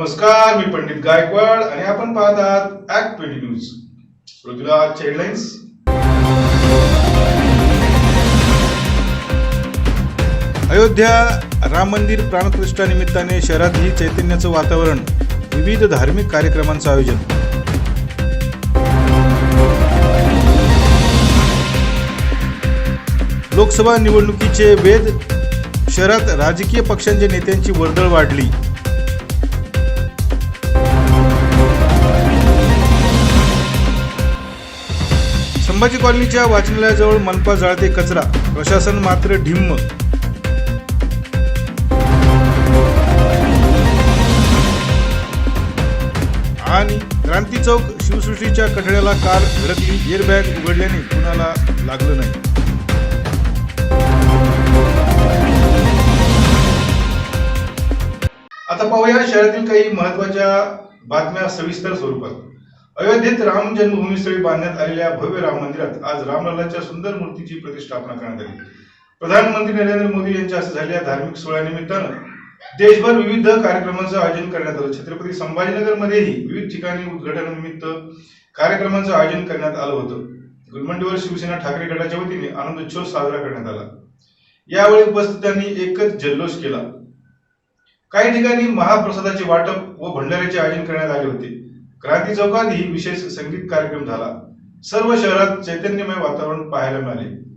नमस्कार मी पंडित गायकवाड आणि आपण पाहत आहात ऍक्ट ट्वेंटी न्यूज सुरुवातीला आजच्या हेडलाईन्स अयोध्या राम मंदिर प्राणप्रतिष्ठा निमित्ताने शहरातही चैतन्याचं वातावरण विविध धार्मिक कार्यक्रमांचं आयोजन. लोकसभा निवडणुकीचे वेध शहरात राजकीय पक्षांच्या नेत्यांची वर्दळ वाढली. संभाजी कॉलनीच्या वाचनालयाजवळ मनपा जाळते कचरा. प्रशासन मात्र ढिम्म. आणि क्रांती चौक शिवसृष्टीच्या कठड्याला कार धडकली एअरबॅग उघडल्याने कुणाला लागलं नाही. आता पाहूया शहरातील काही महत्त्वाच्या बातम्या सविस्तर स्वरूपात. अयोध्येत राम जन्मभूमीस्थळी बांधण्यात आलेल्या भव्य राम मंदिरात आज रामलालाच्या सुंदर मूर्तीची प्रतिष्ठापना करण्यात आली. प्रधानमंत्री नरेंद्र मोदी यांच्या हस्ते झालेल्या धार्मिक सोहळ्यानिमित्तानं देशभर विविध कार्यक्रमांचं आयोजन करण्यात आलं. छत्रपती संभाजीनगरमध्येही विविध ठिकाणी उद्घाटनानिमित्त कार्यक्रमांचं आयोजन करण्यात आलं होतं. गुलमंडीवर शिवसेना ठाकरे गटाच्या वतीने आनंदोत्सव साजरा करण्यात आला. यावेळी उपस्थितांनी एकच जल्लोष केला. काही ठिकाणी महाप्रसादाचे वाटप व भंडाऱ्याचे आयोजन करण्यात आले होते. क्रांती चौकातही विशेष संगीत कार्यक्रम झाला. सर्व शहरात चैतन्यमय वातावरण पाहायला मिळाले.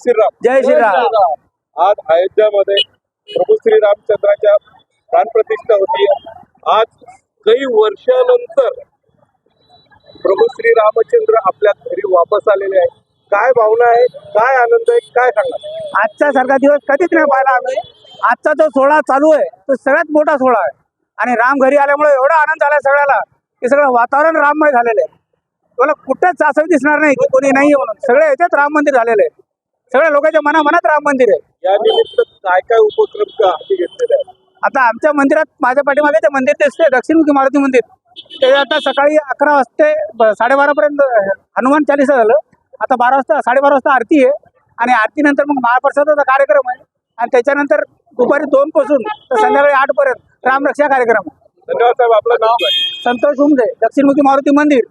श्रीराम. जय श्रीराम. आज अयोध्यामध्ये प्रभू श्रीरामचंद्राच्या प्राणप्रतिष्ठा होती. आज काही वर्षानंतर प्रभू श्री रामचंद्र आपल्या घरी वापस आलेले आहेत. काय भावना आहे? काय आनंद आहे? काय सांगणार? आजचा सारखा दिवस कधीच नाही पाहिला आम्ही. आजचा जो सोहळा चालू आहे तो सगळ्यात मोठा सोहळा आहे. आणि राम घरी आल्यामुळे एवढा आनंद झाला सगळ्याला की सगळं वातावरण राममय झालेलं आहे. मला कुठंच असं दिसणार नाही की कोणी नाही आहे म्हणून सगळ्या ह्याच्यात राम मंदिर झालेलं आहे. सगळ्या लोकांच्या मनामनात राम मंदिर आहे. या निमित्त काय काय उपक्रम का हाती घेतलेले आहेत? आता आमच्या मंदिरात माझ्या पाठीमागे ते मंदिर दिसते दक्षिणमुखी मारुती मंदिर ते आता सकाळी अकरा वाजते ब- साडेबारापर्यंत हनुमान चालिसा झालं. आता बारा वाजता साडेबारा वाजता आरती आहे. आणि आरतीनंतर मग महाप्रसादाचा कार्यक्रम आहे. आणि त्याच्यानंतर दुपारी दोन पासून तर संध्याकाळी आठ पर्यंत रामरक्षा कार्यक्रम आहे. धन्यवाद साहेब आपलं नाव काय? संतोष उमदे दक्षिणमुखी मारुती मंदिर.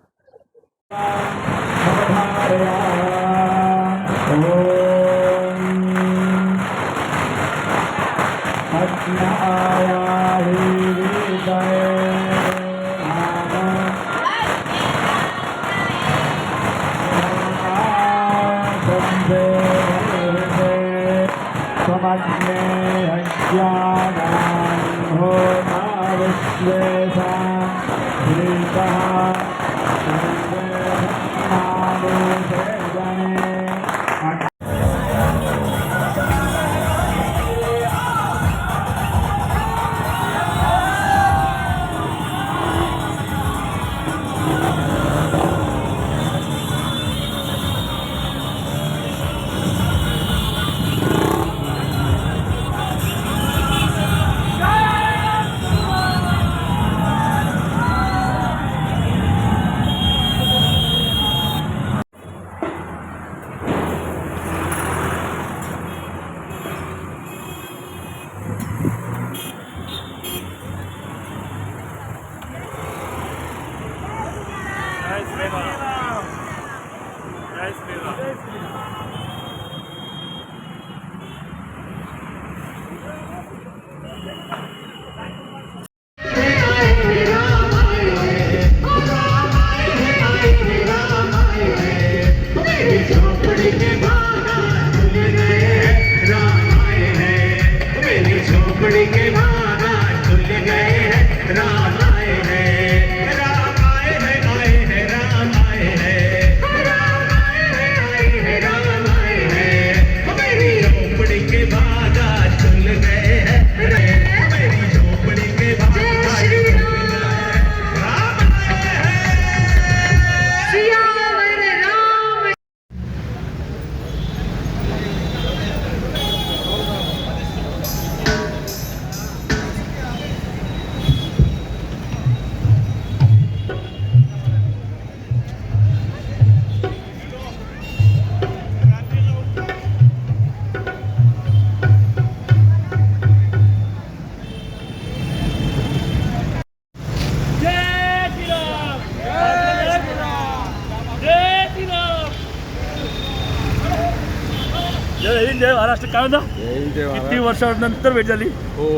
वर्षानंतर भेट झाली. हो.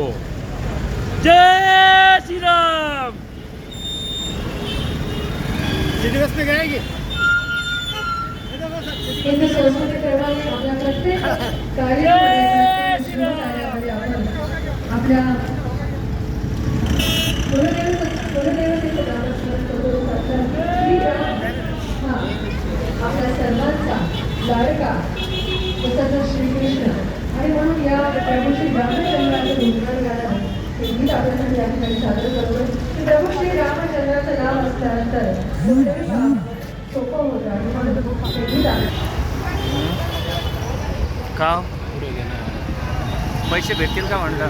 जय श्रीराम! हिंदू संस्कृती प्रमाणे आपल्या प्रत्येक कार्यामध्ये शुभ कार्यामध्ये आपण आपल्या कुलदेव कुलदेवतेचं नामस्मरण करून भगवान श्रीराम हा आपल्या सर्वांचा लाडका तसंच श्रीकृष्ण आणि म्हणून या प्रभू श्री रामचंद्राचं गुणगान गाणं हे गीत आपल्यासाठी या ठिकाणी सादर करतो की प्रभू श्री सोपं होतं आणि म्हणून का? पैसे भेटतील का म्हणलं?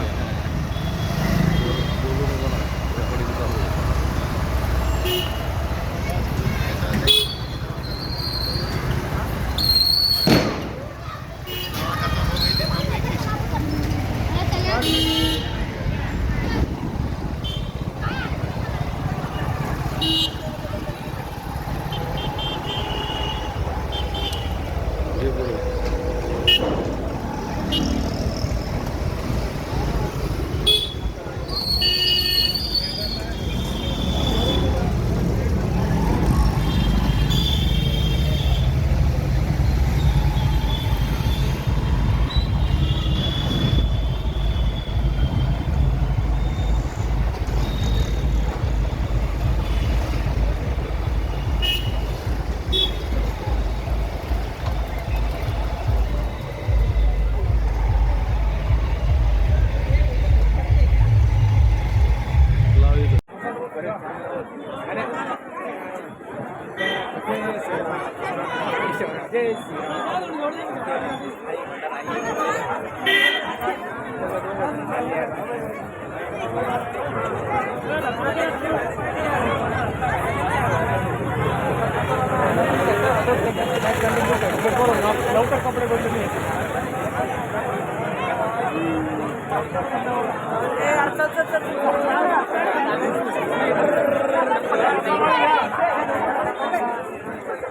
समाजवादी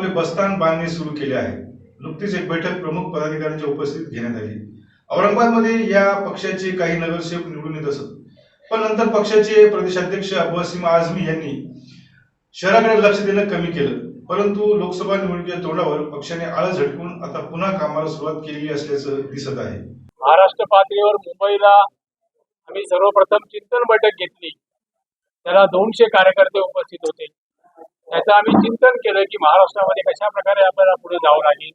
आपले बस्तान बांधणे सुरू केले आहे. नुकतीच एक बैठक प्रमुख पदाधिकाऱ्यांच्या उपस्थित घेण्यात आली. औरंगाबादमध्ये या पक्षाचे काही नगरसेवक निवडून येत असत. पण नंतर पक्षाचे प्रदेशाध्यक्ष वसीम आझमी यांनी शहराकडे लक्ष देणं कमी केलं. परंतु लोकसभा निवडणुकीच्या तोंडावर पक्षाने आळ झटकून आता पुन्हा कामाला सुरुवात केलेली असल्याचं दिसत आहे. महाराष्ट्र पातळीवर मुंबईला आम्ही सर्वप्रथम चिंतन बैठक घेतली. त्याला दोनशे कार्यकर्ते उपस्थित होते. त्याचं आम्ही चिंतन केलं की महाराष्ट्रामध्ये कशा प्रकारे आपल्याला पुढे जावं लागेल?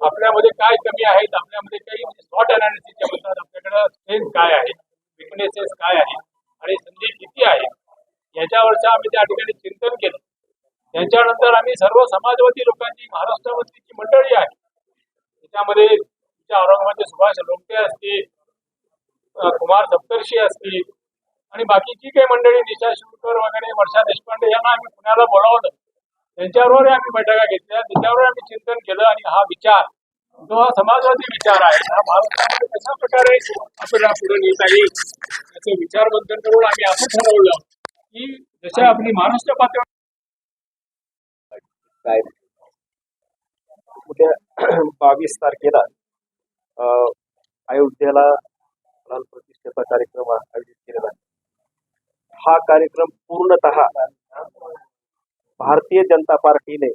आपल्यामध्ये काय कमी आहेत? आपल्यामध्ये काही शॉर्ट अनालिसिसच्या म्हणतात आपल्याकडं स्ट्रेंथ काय आहे? विकनेसेस काय आहे आणि संधी किती आहे? याच्यावरचं आम्ही त्या ठिकाणी चिंतन केलं. त्याच्यानंतर आम्ही सर्व समाजवादी लोकांची महाराष्ट्रामधली जी मंडळी आहे त्याच्यामध्ये तुमच्या औरंगाबादचे सुभाष लोमटे असतील कुमार सप्तर्षी असतील आणि बाकीची काही मंडळी निशा शिवकर वगैरे वर्षा देशपांडे यांना आम्ही पुण्याला बोलावलं. त्यांच्याबरोबर आम्ही बैठका घेतल्या. त्याच्यावर आम्ही चिंतन केलं आणि हा विचार जो हा समाजवादी विचार आहे हा भारतामध्ये कशा प्रकारे आपल्याला पुढे नेता येईल याचं विचार बंधन करून आम्ही असं ठरवलं की जशा आपली महाराष्ट्र पातळी काय? उद्या बावीस तारखेला अयोध्येला प्रतिष्ठेचा कार्यक्रम आयोजित केलेला आहे. हा कार्यक्रम पूर्णतः भारतीय जनता पार्टीने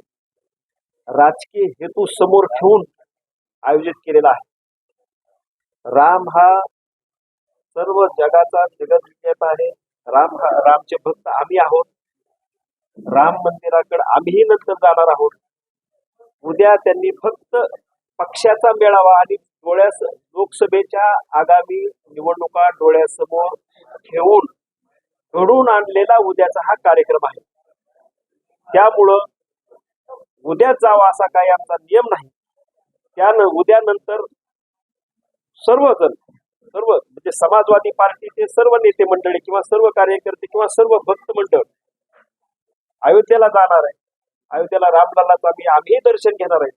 राजकीय हेतू समोर ठेवून आयोजित केलेला आहे. राम हा सर्व जगाचा जगत विजेता आहे. राम हा रामचे भक्त आम्ही आहोत. राम मंदिराकडे आम्हीही नंतर जाणार आहोत. उद्या त्यांनी फक्त पक्षाचा मेळावा आणि डोळ्यास लोकसभेच्या आगामी निवडणुका डोळ्यासमोर ठेवून घडून आणलेला उद्याचा हा कार्यक्रम आहे. त्यामुळं उद्याच जावा असा काही आमचा नियम नाही. त्यानं उद्यानंतर सर्वजण सर्व म्हणजे समाजवादी पार्टीचे सर्व नेते मंडळी किंवा सर्व कार्यकर्ते किंवा सर्व भक्त मंडळ अयोध्येला जाणार आहे. अयोध्येला रामलालाचं आम्ही आम्ही दर्शन घेणार आहे.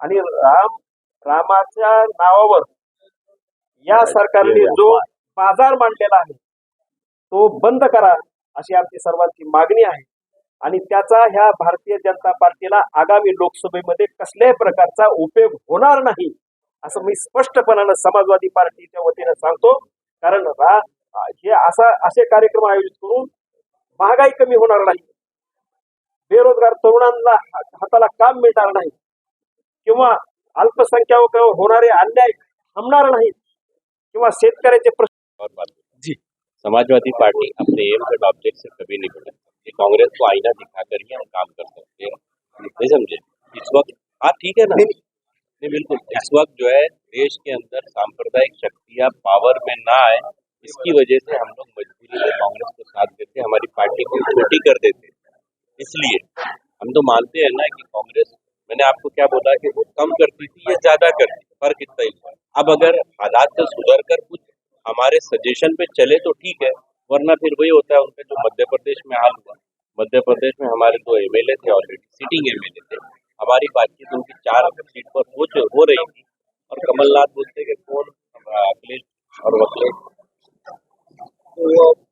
आणि राम रामाच्या नावावर या सरकारने जो बाजार मांडलेला आहे तो बंद करा अशी आमची सर्वांची मागणी आहे. आणि त्याचा ह्या भारतीय जनता पार्टीला आगामी लोकसभेमध्ये कसल्याही प्रकारचा उपयोग होणार नाही असं मी स्पष्टपणानं समाजवादी पार्टीच्या वतीनं सांगतो. कारण रा हे असा असे कार्यक्रम आयोजित करून महागाई कमी होणार नाही. बेरोजगार तरुणांना हाताला काम मिळणार नाही. किंवा अल्पसंख्याक होणारे अन्याय थांबणार नाहीत. किंवा शेतकऱ्याचे प्रश्न समाजवादी पार्टी अपने एम एंड ऑब्जेक्ट से कभी नहीं बढ़े ये कांग्रेस को आईना दिखाकर ही हम काम कर सकते हैं। नहीं समझे? इस वक्त हाँ ठीक है ना? नहीं बिल्कुल। इस वक्त जो है देश के अंदर सांप्रदायिक शक्तियाँ पावर में ना आए इसकी वजह से हम लोग मजबूरी में कांग्रेस को साथ देते हमारी पार्टी को छोटी कर देते। इसलिए हम तो मानते हैं ना कि कांग्रेस मैंने आपको क्या बोला कि वो कम करती थी या ज़्यादा करती फ़र्क इतना ही अब अगर हालात से सुधर कर कुछ हमारे सजेशन पे चले तो ठीक है वरना फिर वही होता है उनका जो मध्य प्रदेश में हाल हुआ। मध्य प्रदेश में हमारे दो एमएलए थे ऑलरेडी सिटिंग एमएलए थे। हमारी बातचीत उनकी चार सीट पर हो हो रही थी और कमलनाथ बोलते कि कौन अखिलेश और अखिलेश तो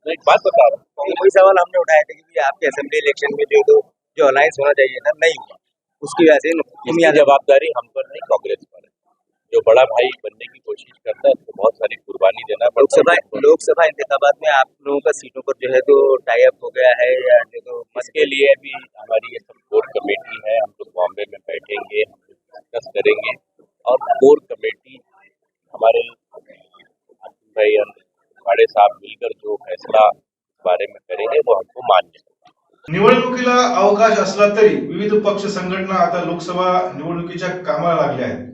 मैं एक बात बता रहा हूँ वही सवाल हमने उठाया था कि आपके असेंबली इलेक्शन में जो तो जो अलायंस होना चाहिए था नहीं हुआ। उसकी वजह से जवाबदारी हम पर नहीं कांग्रेस पर है। जो बड़ा भाई बनने की कोशिश करता है उसको बहुत सारी कुर्बानी देना पड़ता लोकसभा है। लोकसभा इंतखाबात में आप लोगों का सीटों पर जो है तो टाई अप हो गया है या जो तो इसके लिए अभी हमारी ये सब कोर कमेटी है हम लोग बॉम्बे में बैठेंगे हम लोग डिस्कस करेंगे। और कोर कमेटी हमारे भाई और बड़े साहब मिलकर जो फैसला बारे में करेंगे वो हमको मान्य निवडणुकीला अवकाश असला तरी विविध पक्ष संघटना आता लोकसभा निवडणुकीच्या कामाला लागल्या आहेत.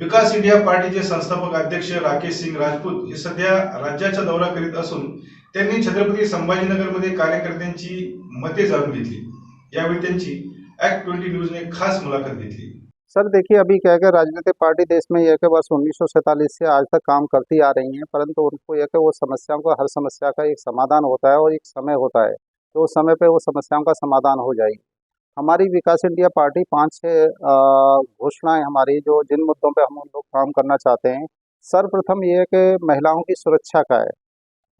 विकास इंडिया पार्टीचे संस्थापक अध्यक्ष राकेश सिंग राजपूत हे सध्या राज्याचा दौरा करीत छत्रपती संभाजीनगरमध्ये कार्यकर्त्यांची मते जाणून ऍक्ट ट्वेंटी न्यूजने खास मुलाखत घेतली. सर, देखिए, अभी क्या है राजनीतिक पार्टी देश में यह कि बस उन्नीस से आज तक काम करती आ रही हैं, परंतु उनको यह कि वो समस्याओं का, हर समस्या का एक समाधान होता है और एक समय होता है। तो उस समय पे वो समस्याओं का समाधान हो जाएगी। हमारी विकास इंडिया पार्टी पाँच छः घोषणाएँ हमारी जो जिन मुद्दों पे हम उन लोग काम करना चाहते हैं सर्वप्रथम ये है कि महिलाओं की सुरक्षा का है।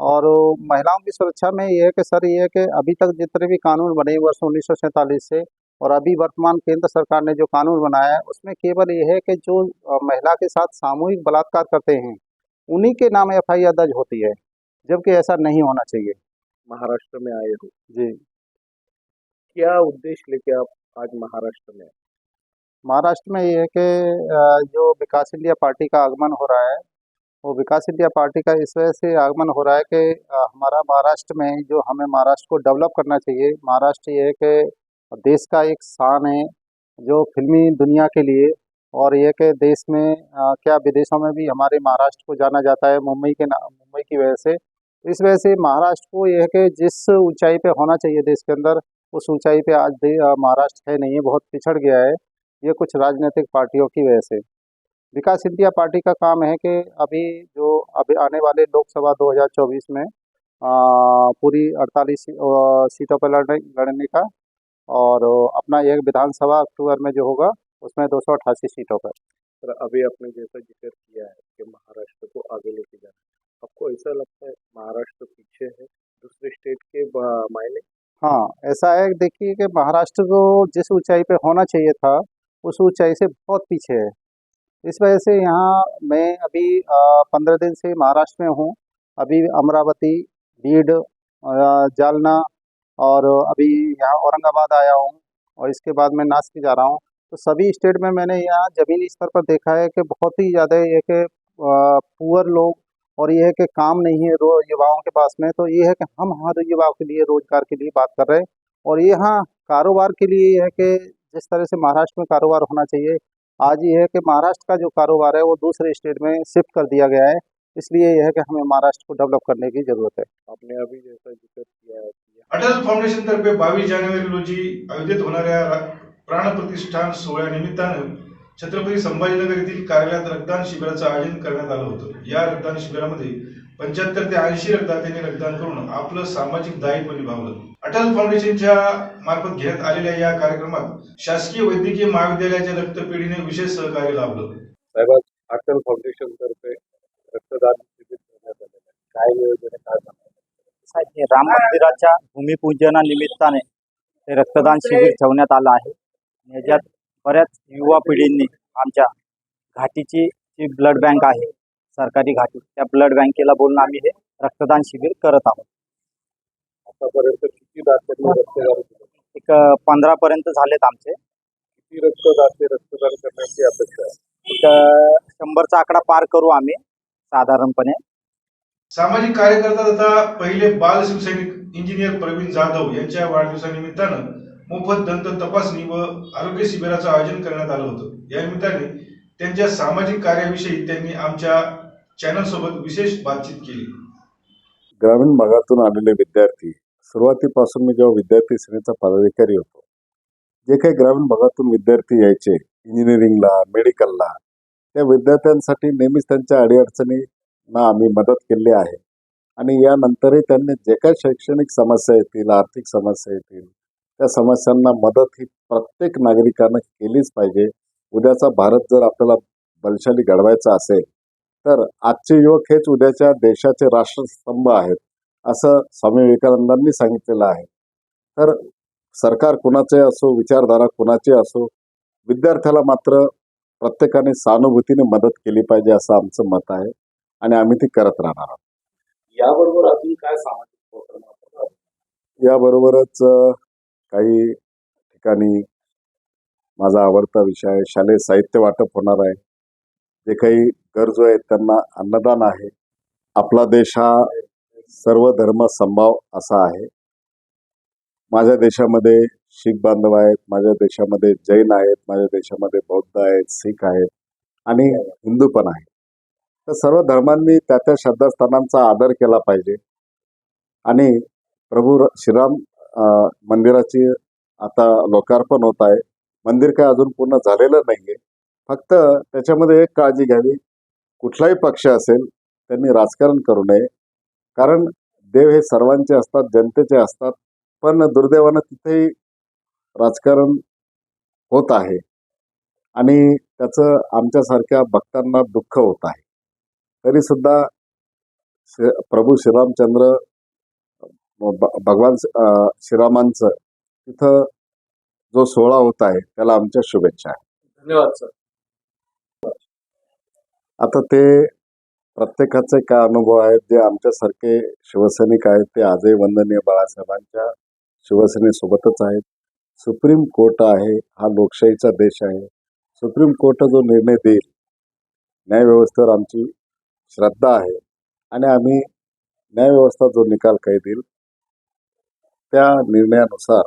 और महिलाओं की सुरक्षा में ये है कि सर ये है कि अभी तक जितने भी कानून बने वर्ष उन्नीस सौ सैंतालीस से और अभी वर्तमान केंद्र सरकार ने जो कानून बनाया है उसमें केवल ये है कि जो महिला के साथ सामूहिक बलात्कार करते हैं उन्हीं के नाम एफ़ आई दर्ज होती है जबकि ऐसा नहीं होना चाहिए। महाराष्ट्र में आए हो। जी। क्या उद्देश्य लेके आप आज महाराष्ट्र में महाराष्ट्र में ये है कि जो विकास इंडिया पार्टी का आगमन हो रहा है वो विकास इंडिया पार्टी का इस वजह से आगमन हो रहा है कि हमारा महाराष्ट्र में जो हमें महाराष्ट्र को डेवलप करना चाहिए महाराष्ट्र ये है कि देश का एक शान है जो फिल्मी दुनिया के लिए और ये कि देश में अ, क्या विदेशों में भी हमारे महाराष्ट्र को जाना जाता है मुंबई के मुंबई की वजह से। इस वजह से महाराष्ट्र को यह है कि जिस ऊंचाई पे होना चाहिए देश के अंदर उस ऊंचाई पे आज भी महाराष्ट्र है नहीं है बहुत पिछड़ गया है ये कुछ राजनीतिक पार्टियों की वजह से। विकास इंडिया पार्टी का काम है कि अभी जो अभी आने वाले लोकसभा 2024 में अ, पूरी 48 सीटों पर लड़ने लड़ने का और अपना एक विधानसभा अक्टूबर में जो होगा उसमें दो सौ अठासी सीटों पर। सर अभी आपने जैसा ज़िक्र किया है कि महाराष्ट्र को आगे लेके जाना आपको ऐसा लगता है महाराष्ट्र पीछे है दूसरे स्टेट के मायने? हाँ ऐसा है, देखिए कि महाराष्ट्र को जिस ऊंचाई पे होना चाहिए था, उस ऊंचाई से बहुत पीछे है। इस वजह से यहाँ मैं अभी पंद्रह दिन से महाराष्ट्र में हूँ। अभी अमरावती, बीड जालना और अभी यहाँ औरंगाबाद आया हूँ और इसके बाद मैं नासिक जा रहा हूँ। तो सभी स्टेट में मैंने यहाँ ज़मीनी स्तर पर देखा है कि बहुत ही ज़्यादा ये कि पुअर लोग और ये है कि काम नहीं है रो, युवाओं के पास में तो ये है कि हम हर युवाओं के लिए, रोज़गार के लिए बात कर रहे हैं। और ये हाँ कारोबार के लिए ये है कि जिस तरह से महाराष्ट्र में कारोबार होना चाहिए, आज ये है कि महाराष्ट्र का जो कारोबार है, वो दूसरे स्टेट में शिफ्ट कर दिया गया है। इसलिए यह है कि हमें महाराष्ट्र को डेवलप करने की ज़रूरत है। आपने अभी जैसा ज़िक्र किया है अटल फाउंडेशन तर्फे बावीस जानेवारी रोजी अयोध्येत होणाऱ्या प्राणप्रतिष्ठान सोहळ्यानिमित्तानं छत्रपती संभाजीनगर येथील कार्यालयात रक्तदान शिबिराचं आयोजन करण्यात आलं होतं. या रक्तदान शिबिरामध्ये पंच्याहत्तर ते ऐंशी रक्तदात्यांनी रक्तदान करून आपलं सामाजिक दायित्व निभावलं. अटल फाउंडेशनच्या मार्फत घेण्यात आलेल्या या कार्यक्रमात शासकीय वैद्यकीय महाविद्यालयाच्या रक्तपेढीने विशेष सहकार्य लाभलं. साहेब अटल फाउंडेशन तर्फे रक्तदान शिबिर करण्यात आलेलं आहे. काय नियोजन आहे काय राम मंदिराच्या भूमिपूजनानिमित्ताने हे रक्तदान शिबिर ठेवण्यात आलं आहे. याच्यात बऱ्याच युवा पिढींनी आमच्या घाटीची जी ब्लड बँक आहे सरकारी घाटी त्या ब्लड बँकेला बोलून आम्ही हे रक्तदान शिबिर करत आहोत. आतापर्यंत किती दात्यांनी रक्तदान केलं एक पंधरा पर्यंत झालेत आमचे. किती रक्तदाते रक्तदान करण्याची अपेक्षा आहे? एक शंभरचा आकडा पार करू आम्ही साधारणपणे. सामाजिक कार्यकर्ता तथा पहिले बाल शिवसैनिक इंजिनियर प्रवीण जाधव यांच्या वाढदिवसानिमित्तानं मोफत दंत तपासणी व आरोग्य शिबिराचं आयोजन करण्यात आलं होतं. या निमित्ताने त्यांच्या सामाजिक कार्याविषयी त्यांनी आमच्या चॅनल सोबत विशेष बातचीत केली. ग्रामीण भागातून आलेले विद्यार्थी सुरुवातीपासून मी जेव्हा विद्यार्थी सेनेचा पदाधिकारी होतो जे काही ग्रामीण भागातून विद्यार्थी यायचे इंजिनिअरिंगला मेडिकलला त्या विद्यार्थ्यांसाठी नेहमीच त्यांच्या अडीअडचणींना आम्ही मदत केली आहे. आणि यानंतरही त्यांनी जे काही शैक्षणिक समस्या येतील आर्थिक समस्या येतील त्या समस्यांना मदत ही प्रत्येक नागरिकानं केलीच पाहिजे. उद्याचा भारत जर आपल्याला बलशाली घडवायचा असेल तर आजचे युवक हेच उद्याच्या देशाचे राष्ट्रस्तंभ आहेत असं स्वामी विवेकानंदांनी सांगितलेलं आहे. तर सरकार कुणाचे असो विचारधारा कुणाची असो विद्यार्थ्याला मात्र प्रत्येकाने सहानुभूतीने मदत केली पाहिजे असं आमचं मत आहे आणि आम्ही ती करत राहणार आहोत. याबरोबर अजून काय सामाजिक? याबरोबरच काही ठिकाणी माझा आवडता विषय आहे. शालेय साहित्य वाटप होणार आहे. जे काही गरजू आहेत त्यांना अन्नदान आहे. आपला देश हा सर्व धर्म संभाव असा आहे. माझ्या देशामध्ये शीख बांधव आहेत. माझ्या देशामध्ये जैन आहेत. माझ्या देशामध्ये बौद्ध आहेत शीख आहेत आणि हिंदू पण आहेत. तर सर्व धर्मांनी त्या त्या श्रद्धास्थानांचा आदर केला पाहिजे. आणि प्रभू श्रीराम मंदिराची आता लोकार्पण होत आहे. मंदिर काय अजून पूर्ण झालेलं नाहीये. फक्त त्याच्यामध्ये एक काळजी घ्यावी. कुठलाही पक्ष असेल त्यांनी राजकारण करू नये. कारण देव हे सर्वांचे असतात जनतेचे असतात पण दुर्दैवानं तिथेही राजकारण होत आहे. आणि त्याचं आमच्यासारख्या भक्तांना दुःख होत आहे. तरीसुद्धा श प्रभू श्रीरामचंद्र भगवान श्रीरामांचं तिथं जो सोहळा होत आहे त्याला आमच्या शुभेच्छा आहे धन्यवाद सर. आता ते प्रत्येकाचे काय अनुभव आहेत जे आमच्यासारखे शिवसैनिक आहेत ते आजही वंदनीय बाळासाहेबांच्या शिवसेनेसोबतच आहेत. सुप्रीम कोर्ट आहे हा लोकशाहीचा देश आहे. सुप्रीम कोर्ट जो निर्णय देईल न्यायव्यवस्थेवर आमची श्रद्धा आहे. आणि आम्ही न्यायव्यवस्था जो निकाल काही देईल त्या निर्णयानुसार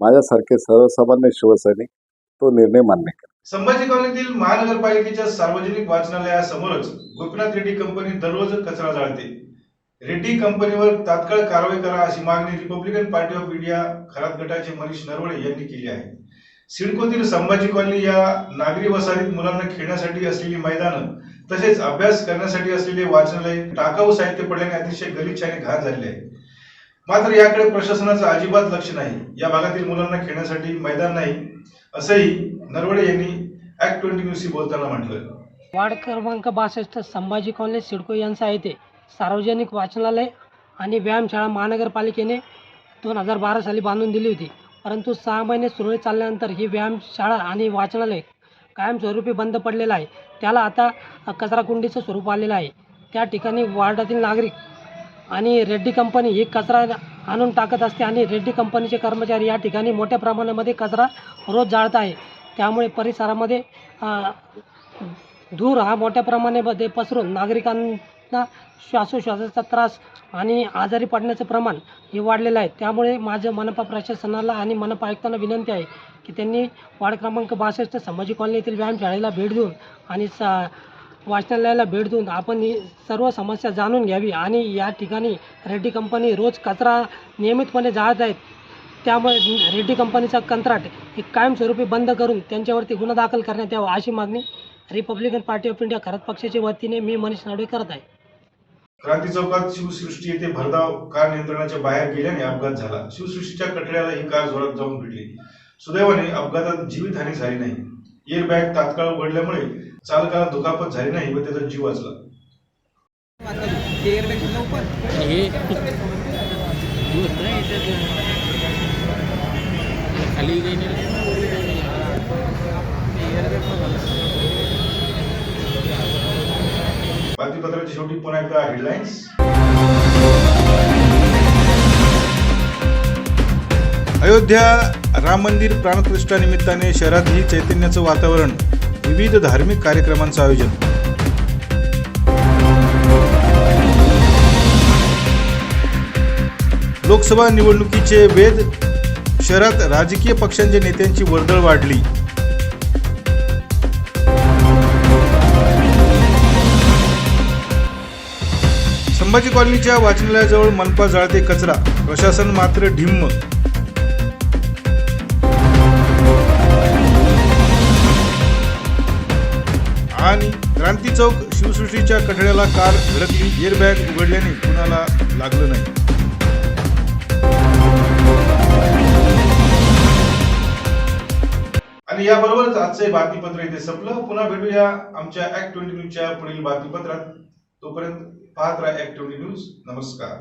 माझ्यासारखे सर्वसामान्य शिवसैनिक तो निर्णय मान्य करेल संभाजी कॉलनीतील महानगरपालिकेच्या सार्वजनिक वाचनालयासमोरच गोपीनाथ रेड्डी कंपनी दररोज कचरा जाळते. रेड्डी कंपनीवर तात्काळ कारवाई करा अशी मागणी Republican party of India Kharat गटाचे मनीष नरवडे यांनी केली आहे. सिडकोतील संभाजी कॉलनी या नागरी वसाहतीत मुलांना खेळण्यासाठी असलेली मैदानं तसेच अभ्यास करण्यासाठी असलेले वाचनालय टाकाऊ साहित्य पडल्याने अतिशय गलिच्छ आणि घाण झालेले आहे. मात्र याकडे प्रशासनाचं अजिबात लक्ष नाही. या भागातील मुलांना खेळण्यासाठी मैदान नाही असंही नरवडे यांनी ऍक्ट ट्वेंटी न्यूजशी बोलताना म्हटलं. वार्ड क्रमांक बासष्ट संभाजी कॉलेज सिडको यांचा आहे ते. सार्वजनिक वाचनालय आणि व्यायामशाळा महानगरपालिकेने दोन हजार बारा साली बांधून दिली होती. परंतु सहा महिने सुरळीत चालल्यानंतर ही व्यायामशाळा आणि वाचनालय कायमस्वरूपी बंद पडलेलं आहे. त्याला आता कचराकुंडीचं स्वरूप आलेलं आहे. त्या ठिकाणी वार्डातील नागरिक आणि रेड्डी कंपनी ही कचरा आणून टाकत असते आणि रेड्डी कंपनीचे कर्मचारी या ठिकाणी मोठ्या प्रमाणामध्ये कचरा रोज जाळत आहे. त्यामुळे परिसरामध्ये धूर हा मोठ्या प्रमाणामध्ये पसरून नागरिकांना श्वासोश्वासाचा त्रास आणि आजारी पडण्याचं प्रमाण हे वाढलेलं आहे. त्यामुळे माझं मनपा प्रशासनाला आणि मनपा आयुक्तांना विनंती आहे की त्यांनी वार्ड क्रमांक बासष्ट संभाजी कॉलनी येथील व्यायामशाळेला भेट देऊन आणि स वाचनालयाला भेट देऊन आपण ही सर्व समस्या जाणून घ्यावी आणि या ठिकाणी रेड्डी कंपनी रोज कचरा नियमितपणे जाळत आहेत. त्यामुळे रेड्डी कंपनीचा कंत्राट हे कायमस्वरूपी बंद करून त्यांच्यावरती गुन्हा दाखल करण्यात यावा अशी मागणी Republican Party of India Kharat पक्षाच्या वतीने मी मनीष नाडवे करत आहे. क्रांती चौकात शिवसृष्टी येथे भरधाव कार नियंत्रणाच्या बाहेर गेल्याने अपघात झाला. शिवसृष्टीच्या कठड्याला ही कार जोरात जाऊन भिडली सुदैवाने अपघातात जीवितहानी झाली नाही. एअर बॅग तात्काळ उघडल्यामुळे चालकाला दुखापत झाली नाही व त्याचा जीव वाचला. बातमीपत्राच्या शेवटी पुन्हा एकदा हेडलाईन्स अयोध्या राम मंदिर प्राणप्रतिष्ठा निमित्ताने शहरातही चैतन्याचं वातावरण. विविध धार्मिक कार्यक्रमांचं आयोजन. लोकसभा निवडणुकीचे वेध शहरात राजकीय पक्षांच्या नेत्यांची वर्दळ वाढली. संभाजी कॉलनीच्या वाचनालयाजवळ मनपा जाळते कचरा प्रशासन मात्र ढिम्म. क्रांती चौक शिवसृष्टीच्या कठड्याला कार धडकली. एअरबॅग उघडल्याने कुणाला लागलं नाही. आणि याबरोबरच आजचे बातमीपत्र इथे संपलं. पुन्हा भेटूया आमच्या ऍक्ट ट्वेंटी न्यूजच्या पुढील बातमीपत्रात. तोपर्यंत पाहत राहा ऍक्ट ट्वेंटी न्यूज नमस्कार.